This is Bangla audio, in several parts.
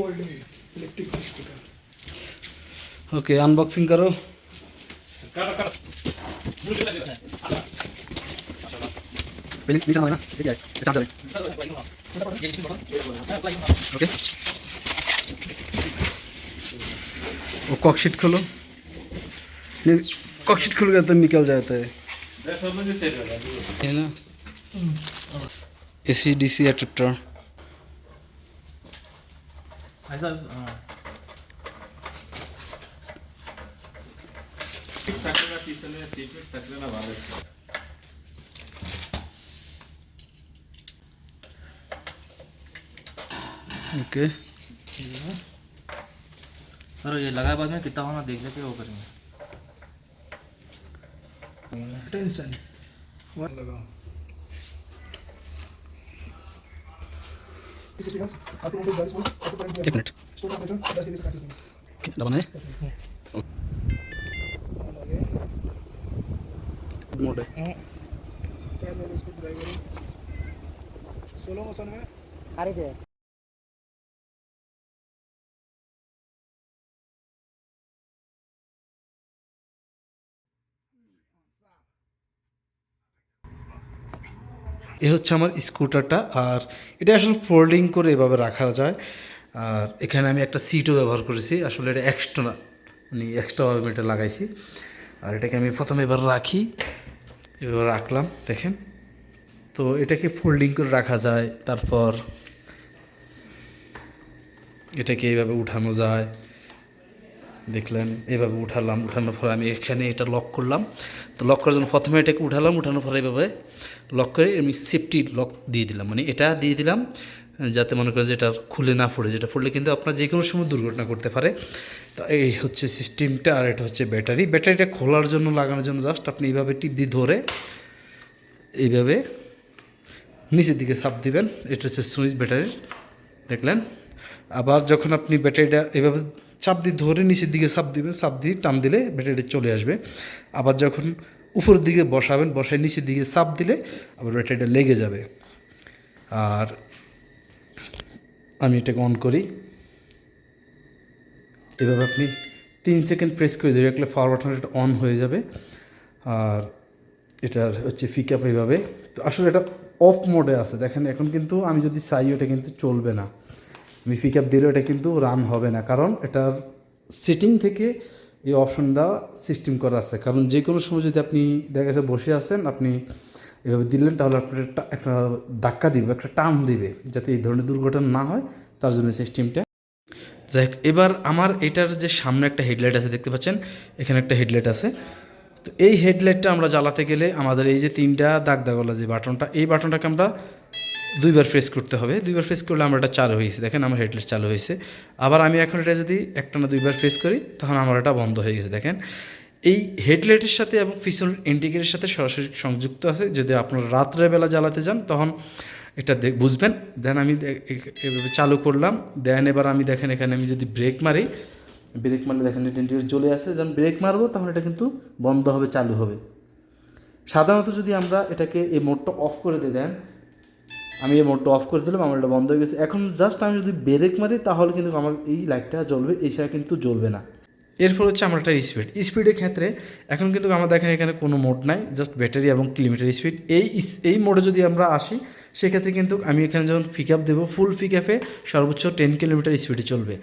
Old electric scooter okay unboxing करो। करो करो। पहले नीचे ना? ठीक है चार्ज चले ओके वो कॉकशीट खोलो। कॉकशीट खुल गया तो निकल जाता है। है ना? ए सी डी सी एडेप्टर ऐसा हाँ। ओके। सर ये लगाए बाद में कितना होना देख लेते वो करेंगे। टेंशन लगाओ। एक मिनट। कितना है। सोलह मौसम में आ रही थे এ হচ্ছে আমার স্কুটারটা, আর এটা আসলে ফোল্ডিং করে এভাবে রাখা যায়। আর এখানে আমি একটা সিটও ব্যবহার করেছি, আসলে এটা এক্সট্রা মানে এক্সট্রাভাবে আমি এটা লাগাইছি। আর এটাকে আমি প্রথমে এবার রাখি, এবার রাখলাম, দেখেন। তো এটাকে ফোল্ডিং করে রাখা যায়, তারপর এটাকে এইভাবে উঠানো যায়। দেখলেন, এভাবে উঠালাম, উঠানোর পরে আমি এখানে এটা লক করলাম। তো লক করার জন্য প্রথমে এটাকে উঠালাম, উঠানোর পরে এভাবে লক করে আমি সেফটি লক দিয়ে দিলাম। মানে এটা দিয়ে দিলাম, যাতে মনে করেন যে এটা খুলে না পড়ে, যেটা পড়লে কিন্তু আপনার যে কোনো সময় দুর্ঘটনা করতে পারে। তো এই হচ্ছে সিস্টেমটা আর এটা হচ্ছে ব্যাটারি। ব্যাটারিটা খোলার জন্য, লাগানোর জন্য জাস্ট আপনি এইভাবে টিপ দিয়ে ধরে এইভাবে নিচের দিকে চাপ দিবেন। এটা হচ্ছে সুইচ ব্যাটারির। দেখলেন? আবার যখন আপনি ব্যাটারিটা এভাবে চাপ দিয়ে ধরে নিচের দিকে চাপ দিবেন চাপ দিয়ে টান দিলে ব্যাটারিটা চলে আসবে। আবার যখন উপরের দিকে বসাবেন, বসায় নিচের দিকে চাপ দিলে আবার ব্যাটারিটা লেগে যাবে। আর আমি এটাকে অন করি। এভাবে আপনি তিন সেকেন্ড প্রেস করে দেবে একটা পাওয়ার বাটন এটা অন হয়ে যাবে। আর এটার হচ্ছে পিক আপ এইভাবে তো আসলে এটা অফ মোডে আছে। দেখেন, এখন কিন্তু আমি যদি চাই, ওটা কিন্তু চলবে না। আমি পিক আপ দিলেও এটা কিন্তু রান হবে না। কারণ এটার সেটিং থেকে এই অপশনটা সিস্টেম করা আছে। কারণ যে কোনো সময় যদি আপনি দেখা গেছে বসে আছেন আপনি এভাবে দিলেন তাহলে আপনার একটা- একটা ধাক্কা দিবে একটা টার্ম দিবে যাতে এই ধরনের দুর্ঘটনা না হয় তার জন্য সিস্টেমটা যাই হোক, এবার আমার এটার যে সামনে একটা হেডলাইট আছে দেখতে পাচ্ছেন? এখানে একটা হেডলাইট আছে। তো এই হেডলাইটটা আমরা জ্বালাতে গেলে আমাদের এই যে তিনটা দাগ দাগলা যে বাটনটা এই বাটনটাকে আমরা দুইবার প্রেস করতে হবে। দুইবার প্রেস করলে আমার এটা চালু হয়েছে। দেখেন আমার হেডলাইট চালু হয়েছে। আবার আমি এখন এটা যদি একটা না দুইবার প্রেস করি, তখন আমার এটা বন্ধ হয়ে গেছে। দেখেন, এই হেডলাইটের সাথে এবং পিছন ইন্ডিকেটের সাথে সরাসরি সংযুক্ত আছে। যদি আপনারা রাত্রেবেলা জ্বালাতে যান, তখন এটা বুঝবেন। দেন আমি এভাবে চালু করলাম। দেন এবার আমি দেখেন এখানে আমি যদি ব্রেক মারি ব্রেক মারলে দেখেন এটা ইন্ডিকেটর জ্বলে আসে যখন ব্রেক মারবো, তখন এটা কিন্তু বন্ধ হবে, চালু হবে। সাধারণত যদি আমরা এটাকে এই মোডটা অফ করে দিয়ে দেন আমি এই মোডটা অফ করে দিলাম, আমার এটা বন্ধ হয়ে গেছে। এখন জাস্ট আমি যদি ব্রেক মারি, তাহলে কিন্তু আমার এই লাইটটা জ্বলবে, এছাড়া কিন্তু জ্বলবে না। এরপর হচ্ছে আমার একটা স্পিড স্পিডের ক্ষেত্রে এখন কিন্তু আমার দেখেন এখানে কোনো মোড নাই জাস্ট ব্যাটারি এবং কিলোমিটার স্পিড এই এই মোডে যদি আমরা আসি, সেক্ষেত্রে কিন্তু আমি এখানে যখন পিক আপ দেবো ফুল পিক আপে সর্বোচ্চ টেন কিলোমিটার স্পিডে চলবে।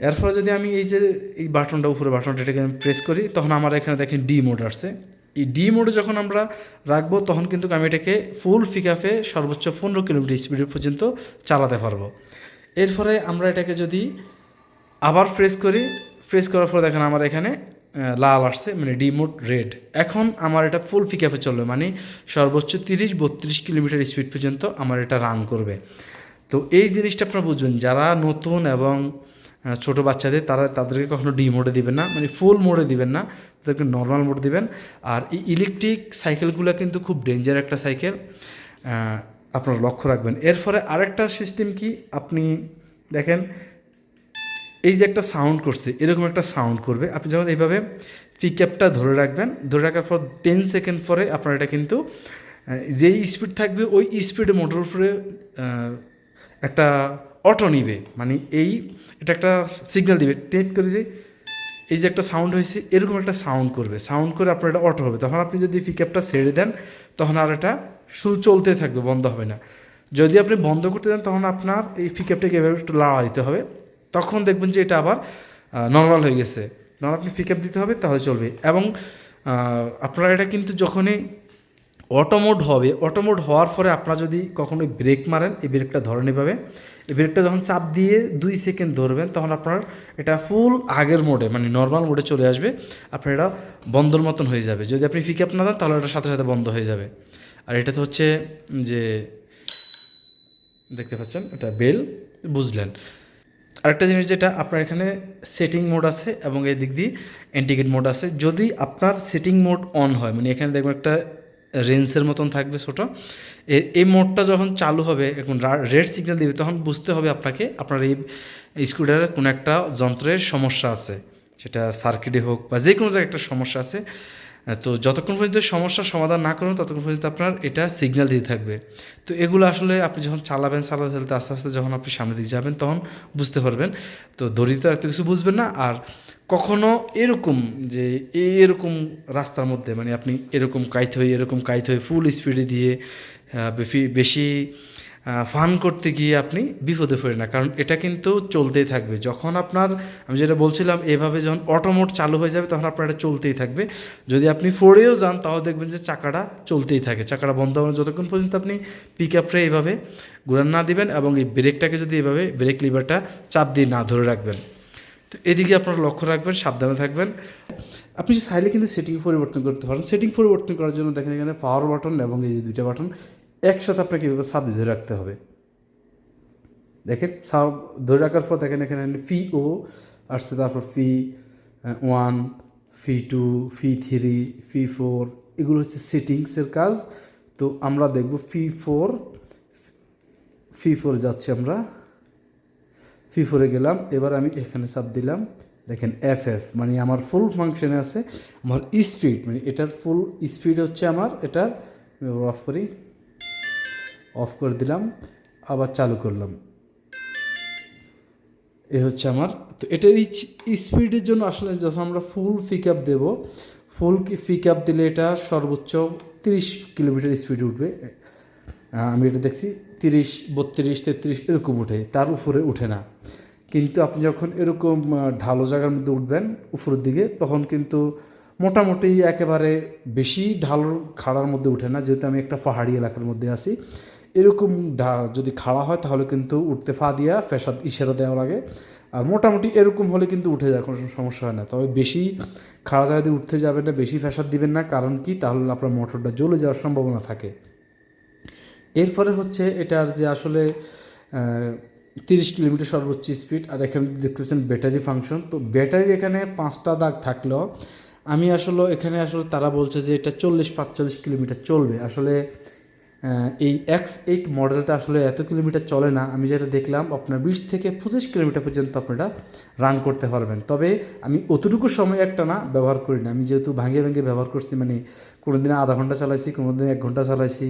এরপরে যদি আমি এই যে, এই বাটনটা উপরে বাটনটা এটাকে আমি প্রেস করি, তখন আমার এখানে দেখেন ডি মোড আসছে। ডি মোডে যখন আমরা রাখব, তখন কিন্তু আমি এটাকে ফুল ফিকাফে সর্বোচ্চ পনেরো কিলোমিটার স্পিড পর্যন্ত চালাতে পারব। এরপরে আমরা এটাকে যদি আবার প্রেস করি প্রেস করার পর দেখেন আমার এখানে লাল আসছে মানে ডিমোট রেড এখন আমার এটা ফুল পিকআপে চলবে মানে সর্বোচ্চ তিরিশ বত্রিশ কিলোমিটার স্পিড পর্যন্ত আমার এটা রান করবে। তো এই জিনিসটা আপনারা বুঝবেন, যারা নতুন এবং ছোট বাচ্চাদের তারা তাদেরকে কখনো ডি মোডে দিবেন না মানে ফুল মোডে দিবেন না, তাদেরকে নর্মাল মোড দিবেন। আর এই ইলেকট্রিক সাইকেলগুলো কিন্তু খুব ডেঞ্জার একটা সাইকেল আপনারা লক্ষ্য রাখবেন। এর এরপরে আরেকটা সিস্টেম কি? আপনি দেখেন, এই যে একটা সাউন্ড করছে, এরকম একটা সাউন্ড করবে। আপনি যখন এইভাবে পিক আপটা ধরে রাখবেন, ধরে রাখার পর টেন সেকেন্ড পরে আপনার এটা কিন্তু যেই স্পিড থাকবে, ওই স্পিডে মোটর উপরে একটা অটো নিবে। মানে এই, এটা একটা সিগন্যাল দিবে। টেপ করে যে এই যে একটা সাউন্ড হয়েছে, এরকম একটা সাউন্ড করবে। সাউন্ড করে আপনার এটা অটো হবে। তখন আপনি যদি পিকআপটা ছেড়ে দেন, তখন আর এটা শুধু চলতে থাকবে, বন্ধ হবে না। যদি আপনি বন্ধ করতে দেন, তখন আপনার এই পিকআপটাকে এভাবে একটু লাড়া দিতে হবে। তখন দেখবেন যে এটা আবার নর্মাল হয়ে গেছে। তখন আপনি পিকআপ দিতে হবে, তাহলে চলবে। এবং আপনারা এটা কিন্তু যখনই অটোমোড হবে অটোমোড হওয়ার পরে আপনারা যদি কখনোই ব্রেক মারেন, এই ব্রেকটা ধরে নেভাবে এই ব্রেকটা যখন চাপ দিয়ে দুই সেকেন্ড ধরবেন, তখন আপনার এটা ফুল আগের মোডে মানে নর্মাল মোডে চলে আসবে। আপনার এটা বন্ধর মতন হয়ে যাবে। যদি আপনি পিক আপ না দেন, তাহলে এটা সাথে সাথে বন্ধ হয়ে যাবে। আর এটা তো হচ্ছে যে, দেখতে পাচ্ছেন, এটা বেল বুঝলেন। আরেকটা জিনিস যেটা, আপনার এখানে সেটিং মোড আছে এবং এই দিক দিয়ে এন্টিগেট মোড আছে। যদি আপনার সেটিং মোড অন হয় মানে এখানে দেখবেন একটা রেঞ্জের মতন থাকবে ছোটো। এই মোডটা যখন চালু হবে, এখন রেড সিগন্যাল দেবে, তখন বুঝতে হবে আপনাকে, আপনার এই স্কুটারের কোনো একটা যন্ত্রের সমস্যা আছে। সেটা সার্কিটে হোক বা যে কোনো জায়গায় একটা সমস্যা আছে। তো যতক্ষণ পর্যন্ত সমস্যার সমাধান না করুন, ততক্ষণ পর্যন্ত আপনার এটা সিগন্যাল দিতে থাকবে। তো এগুলো আসলে আপনি যখন চালাবেন, চালাতে চালাতে, আস্তে আস্তে যখন আপনি সামনের দিকে যাবেন, তখন বুঝতে পারবেন। তো দড়িতে এত কিছু বুঝবেন না। আর কখনো এরকম যে এরকম রাস্তার মধ্যে মানে আপনি এরকম কাইতে হয়ে, এরকম কাইতে হয়ে ফুল স্পিডে দিয়ে বেশি বেশি ফান করতে গিয়ে আপনি বিপদে পড়ে না। কারণ এটা কিন্তু চলতেই থাকবে। যখন আপনার, আমি যেটা বলছিলাম, এভাবে যখন অটোমোট চালু হয়ে যাবে, তখন আপনার এটা চলতেই থাকবে। যদি আপনি ফোরেও যান, তাও দেখবেন যে চাকাটা চলতেই থাকে। চাকাটা বন্ধ হবে যতক্ষণ পর্যন্ত আপনি পিক আপরে এইভাবে ঘুরান না দিবেন এবং এই ব্রেকটাকে যদি এভাবে ব্রেক লিভারটা চাপ দিয়ে না ধরে রাখবেন। তো এদিকে আপনারা লক্ষ্য রাখবেন, সাবধানে থাকবেন। আপনি চাইলে কিন্তু সেটিং পরিবর্তন করতে পারেন। সেটিং পরিবর্তন করার জন্য দেখেন এখানে পাওয়ার বাটন এবং এই যে দুইটা বাটন একসাথে আপনাকে কীভাবে সাব ধরে রাখতে হবে? দেখেন সাব ধরে রাখার পর দেখেন এখানে ফি ও আসছে, তারপর P one, P two, P three, P four, এগুলো হচ্ছে সেটিংসের কাজ। তো আমরা দেখব ফি ফোর ফি ফোর যাচ্ছি আমরা। ফি ফোরে গেলাম, এবার আমি এখানে সাব দিলাম। দেখেন, এফ এফ মানে আমার ফুল ফাংশনে আছে, আমার স্পিড মানে এটার ফুল স্পিড হচ্ছে আমার, এটার অফ করি। অফ করে দিলাম, আবার চালু করলাম। এ হচ্ছে আমার। তো এটার স্পিডের জন্য আসলে যখন আমরা ফুল পিক আপ দেবো, ফুল পিক আপ দিলে এটা সর্বোচ্চ তিরিশ কিলোমিটার স্পিড উঠবে। আমি এটা দেখছি, তিরিশ, বত্রিশ, তেত্রিশ এরকম উঠে, তার উপরে উঠে না। কিন্তু আপনি যখন এরকম ঢালো জায়গার মধ্যে উঠবেন, উপরের দিকে, তখন কিন্তু মোটামুটি একেবারে বেশি ঢালো খাড়ার মধ্যে উঠে না, যেহেতু আমি একটা পাহাড়ি এলাকার মধ্যে আছি। এরকম যদি খাড়া হয় তাহলে কিন্তু উঠতে ফা দিয়া ফেসাদ ইশারা দেওয়া লাগে। আর মোটামুটি এরকম হলে কিন্তু উঠে যায়, কোনো সমস্যা হয় না। তবে বেশি খাড়া জায়গা দিয়ে উঠতে যাবেন না, বেশি ফেসাদ দিবেন না, কারণ কি? তাহলে আপনার মোটরটা জ্বলে যাওয়ার সম্ভাবনা থাকে। এরপরে হচ্ছে এটার যে আসলে তিরিশ কিলোমিটার সর্বোচ্চ স্পিড আর এখানে দেখতে পাচ্ছেন ব্যাটারি ফাংশন তো ব্যাটারির এখানে পাঁচটা দাগ থাকলেও আমি আসলে এখানে আসলে তারা বলছে যে এটা চল্লিশ, পাঁচচল্লিশ কিলোমিটার চলবে। আসলে এই এক্স এইট মডেলটা আসলে এত কিলোমিটার চলে না। আমি যেটা দেখলাম, আপনার বিশ থেকে পঁচিশ কিলোমিটার পর্যন্ত আপনারা রান করতে পারবেন। তবে আমি অতটুকু সময় একটা না ব্যবহার করি না। আমি যেহেতু ভাঙে ভেঙে ব্যবহার করছি মানে কোনো দিন আধা ঘণ্টা চালাইছি কোনো দিন এক ঘণ্টা চালাইছি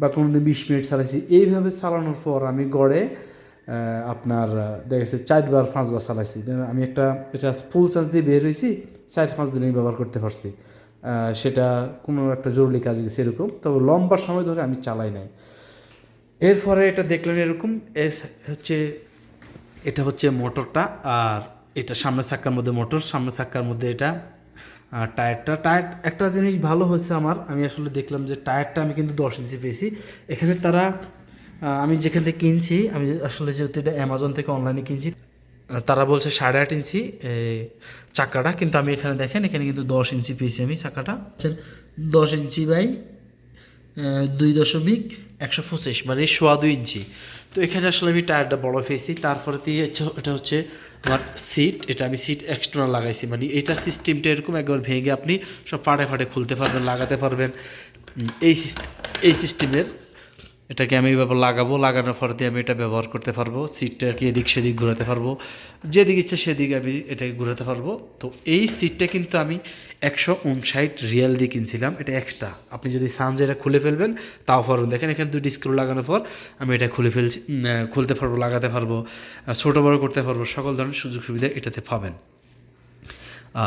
বা কোনো দিন বিশ মিনিট চালাইছি, এইভাবে চালানোর পর আমি গড়ে আপনার দেখা চারবার পাঁচবার চালাইছি। আমি একটা, এটা ফুল চার্জ দিয়ে বের হয়েছি চার পাঁচ দিন আমি ব্যবহার করতে পারছি। সেটা কোনো একটা জরুরি কাজ গেছে এরকম তবে লম্বা সময় ধরে আমি চালাই নাই। এরপরে এটা দেখলেন এরকম, এ হচ্ছে, এটা হচ্ছে মোটরটা আর এটা সামনের চাক্কার মধ্যে মোটর, সামনের চাক্কার মধ্যে এটা টায়ারটা। টায়ার, একটা জিনিস ভালো হচ্ছে আমার, আমি আসলে দেখলাম যে টায়ারটা আমি কিন্তু দশ ইঞ্চি পেয়েছি। এখানে তারা আমি যেখান থেকে কিনছি, আমি আসলে যেহেতু এটা অ্যামাজন থেকে অনলাইনে কিনছি তারা বলছে সাড়ে আট ইঞ্চি চাকাটা, কিন্তু আমি এখানে দেখেন, এখানে কিন্তু দশ ইঞ্চি পেয়েছি আমি চাকাটা। দশ ইঞ্চি বাই দুই দশমিক একশো পঁচিশ মানে সোয়া দুই ইঞ্চি। তো এখানে আসলে আমি টায়ারটা বড় পেয়েছি, তারপরে দিয়ে এটা হচ্ছে আমার সিট এটা আমি সিট এক্সট্রা লাগাইছি মানে এটা সিস্টেমটা এরকম একবার ভেঙে আপনি সব পাড়ে ফাটে খুলতে পারবেন, লাগাতে পারবেন। এই সিস্টেম এই সিস্টেমের এটাকে আমি এভাবে লাগাবো, লাগানোর পর দিয়ে আমি এটা ব্যবহার করতে পারব, সিটটাকে এদিক সেদিক ঘোরাতে পারব, যেদিক ইচ্ছে সেদিকে আমি এটাকে ঘোরাতে পারব। তো এই সিটটা কিন্তু আমি একশো উনষাট রিয়াল দিয়ে কিনছিলাম, এটা এক্সট্রা আপনি যদি সানজ এটা খুলে ফেলবেন, তাও পারবেন। দেখেন এখানে দুটি স্ক্রু লাগানোর পর আমি এটা খুলে ফেলছি খুলতে পারব, লাগাতে পারব ছোটো বড়ো করতে পারব, সকল ধরনের সুযোগ সুবিধা এটাতে পাবেন।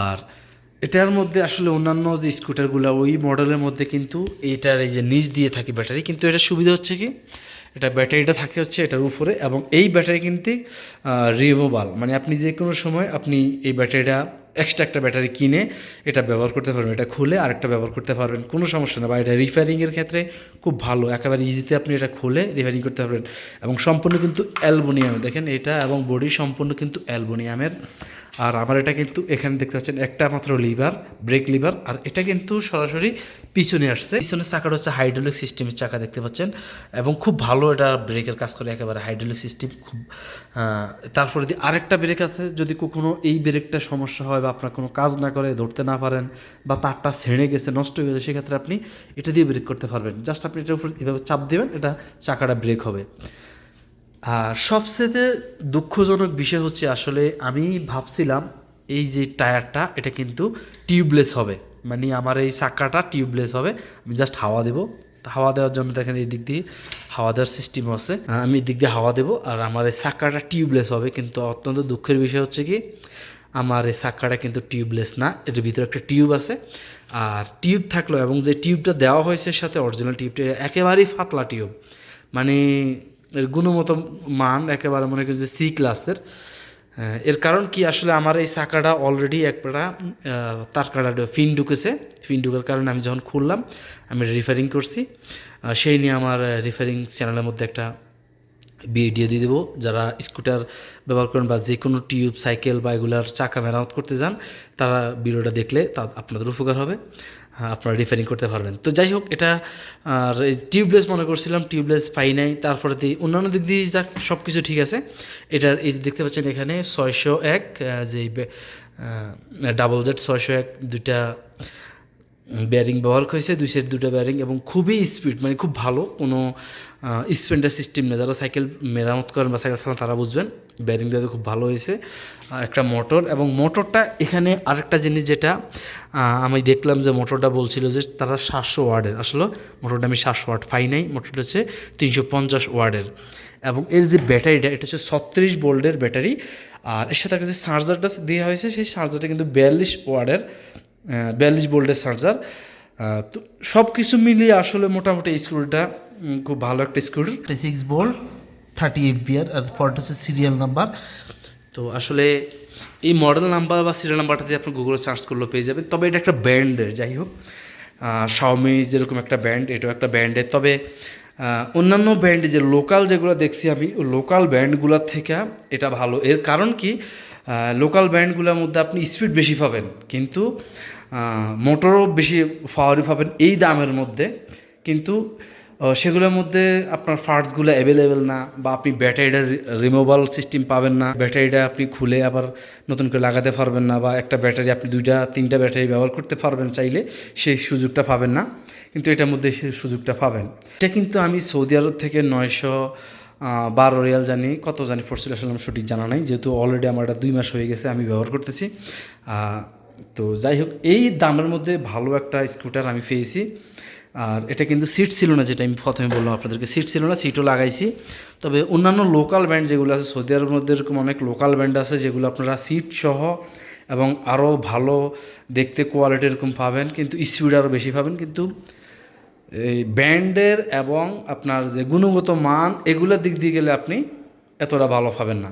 আর এটার মধ্যে আসলে অন্যান্য যে স্কুটারগুলো, ওই মডেলের মধ্যে কিন্তু এটার এই যে নিচ দিয়ে থাকে ব্যাটারি, কিন্তু এটা সুবিধা হচ্ছে কি? এটা ব্যাটারিটা থাকে হচ্ছে এটার উপরে এবং এই ব্যাটারি কিন্তু রিমুভাল মানে আপনি যে কোনো সময় আপনি এই ব্যাটারিটা এক্সট্রা একটা ব্যাটারি কিনে এটা ব্যবহার করতে পারবেন। এটা খুলে আরেকটা ব্যবহার করতে পারবেন। কোনো সমস্যা না। বা এটা রিপেয়ারিংয়ের ক্ষেত্রে খুব ভালো। একেবারে ইজিতে আপনি এটা খুলে রিপেয়ারিং করতে পারবেন। এবং সম্পূর্ণ কিন্তু অ্যালবোনিয়াম দেখেন এটা এবং বডি সম্পূর্ণ কিন্তু অ্যালবোনিয়ামের আর আমার এটা কিন্তু এখানে দেখতে পাচ্ছেন, একটা মাত্র লিভার, ব্রেক লিভার, আর এটা কিন্তু সরাসরি পিছনে আসছে। পিছনের চাকাটা হচ্ছে হাইড্রোলিক সিস্টেমের চাকা দেখতে পাচ্ছেন, এবং খুব ভালো এটা ব্রেকের কাজ করে একেবারে হাইড্রোলিক সিস্টেম, খুব তারপরে দিয়ে আরেকটা ব্রেক আছে, যদি কখনো এই ব্রেকটা সমস্যা হয় বা আপনার কোনো কাজ না করে, ধরতে না পারেন বা তারটা ছেড়ে গেছে, নষ্ট হয়ে গেছে, সেক্ষেত্রে আপনি এটা দিয়ে ব্রেক করতে পারবেন। জাস্ট আপনি এটার উপর এভাবে চাপ দেবেন, এটা চাকাটা ব্রেক হবে। আর সবচেয়ে দুঃখজনক বিষয় হচ্ছে আসলে আমি ভাবছিলাম এই যে টায়ারটা, এটা কিন্তু টিউবলেস হবে। মানে আমার এই চাকাটা টিউবলেস হবে। আমি জাস্ট হাওয়া দেবো। হাওয়া দেওয়ার জন্য দেখেন এই দিক দিয়ে হাওয়া দেওয়ার সিস্টেম আছে। আমি এই দিক দিয়ে হাওয়া দেবো আর আমার এই চাকাটা টিউবলেস হবে। কিন্তু অত্যন্ত দুঃখের বিষয় হচ্ছে কি, আমার এই চাকাটা কিন্তু টিউবলেস না। এটার ভিতরে একটা টিউব আছে। আর টিউব থাকল এবং যে টিউবটা দেওয়া হয়েছে এর সাথে অরিজিনাল টিউবটা একেবারেই পাতলা টিউব মানে এর গুণগত মান একেবারে মনে করি যে সি ক্লাসের এর। কারণ কি? আসলে আমার এই চাকাটা অলরেডি একটা তার কাটা ফিন ঢুকেছে। ফিন ঢুকার কারণে আমি যখন খুললাম, আমি রিফারিং করছি। সেই নিয়ে আমার রিফারিং চ্যানেলের মধ্যে একটা ভিডিও দিয়ে দেবো। যারা স্কুটার ব্যবহার করেন বা যে কোনো টিউব সাইকেল বা এগুলার চাকা মেরামত করতে যান, তারা ভিডিওটা দেখলে তা আপনাদের উপকার হবে। আপনারা রিফারিং করতে পারবেন। তো যাই হোক, এটা, আর টিউবলেস মনে করছিলাম টিউবলেস পাই নাই, তারপরে দিয়ে অন্যান্য দিক দিয়ে যাক সব কিছু ঠিক আছে। এটার এই যে দেখতে পাচ্ছেন এখানে ছয়শো এক যে ডাবল জেড ছয়শো এক, দুইটা ব্যারিং ব্যবহার হয়েছে দুই সাইড দুটো ব্যারিং এবং খুবই স্পিড মানে খুব ভালো, কোনো স্পেন্ডার সিস্টেম না যারা সাইকেল মেরামত করেন বা সাইকেল চালান, তারা বুঝবেন ব্যারিং দেওয়া খুব ভালো হয়েছে একটা মোটর এবং মোটরটা এখানে আরেকটা জিনিস যেটা আমি দেখলাম যে মোটরটা বলছিল যে তারা সাতশো ওয়ার্ডের। আসলে মোটরটা আমি সাতশো ওয়ার্ড পাই নাই মোটরটা হচ্ছে তিনশো পঞ্চাশ ওয়ার্ডের। এবং এর যে ব্যাটারিটা এটা হচ্ছে ছত্রিশ বোল্ডের ব্যাটারি আর এর সাথে যে চার্জারটা দেওয়া হয়েছে, সেই চার্জারটা কিন্তু বিয়াল্লিশ ওয়ার্ডের বিয়াল্লিশ ভোল্টের চার্জার। তো সব কিছু মিলিয়ে আসলে মোটামুটি এই স্ক্রুটা খুব ভালো একটা screw six volt thirty ampere আর ফোরটা হচ্ছে সিরিয়াল নাম্বার তো আসলে এই মডেল নাম্বার বা সিরিয়াল নাম্বারটা দিয়ে আপনি গুগলে সার্চ করলেও পেয়ে যাবেন। তবে এটা একটা ব্র্যান্ডের যাই হোক। শাওমি যেরকম একটা ব্র্যান্ড এটাও একটা ব্র্যান্ডের তবে অন্যান্য ব্র্যান্ড যে লোকাল যেগুলো দেখছি আমি লোকাল ব্র্যান্ডগুলোর থেকে এটা ভালো। এর কারণ কি? লোকাল ব্র্যান্ডগুলোর মধ্যে আপনি স্পিড বেশি পাবেন, কিন্তু মোটরও বেশি পাওয়ারই পাবেন এই দামের মধ্যে, কিন্তু সেগুলোর মধ্যে আপনার ফার্টসগুলো অ্যাভেলেবেল না বা আপনি ব্যাটারিটা রিমুভাল সিস্টেম পাবেন না ব্যাটারিটা আপনি খুলে আবার নতুন করে লাগাতে পারবেন না বা একটা ব্যাটারি আপনি দুইটা, তিনটা ব্যাটারি ব্যবহার করতে পারবেন চাইলে, সেই সুযোগটা পাবেন না, কিন্তু এটার মধ্যে সেই সুযোগটা পাবেন। এটা কিন্তু আমি সৌদি আরব থেকে নয়শো বারো রিয়াল জানি, কত জানি পড়ছিল আসলে সঠিক জানা নাই। যেহেতু অলরেডি আমার এটা দুই মাস হয়ে গেছে, আমি ব্যবহার করতেছি। তো যাই হোক, এই দামের মধ্যে ভালো একটা স্কুটার আমি পেয়েছি। আর এটা কিন্তু সিট ছিল না, যেটা আমি প্রথমে বললাম আপনাদেরকে। সিট ছিল না সিটও লাগাইছি। তবে অন্যান্য লোকাল ব্র্যান্ড যেগুলো আছে, সৌদি আরবের মধ্যে এরকম অনেক লোকাল ব্র্যান্ড আছে, যেগুলো আপনারা সিট সহ এবং আরও ভালো দেখতে কোয়ালিটি এরকম পাবেন। কিন্তু স্পিড আরও বেশি পাবেন। কিন্তু এই ব্যান্ডের এবং আপনার যে গুণগত মান, এগুলোর দিক দিয়ে গেলে আপনি এতটা ভালো পাবেন না।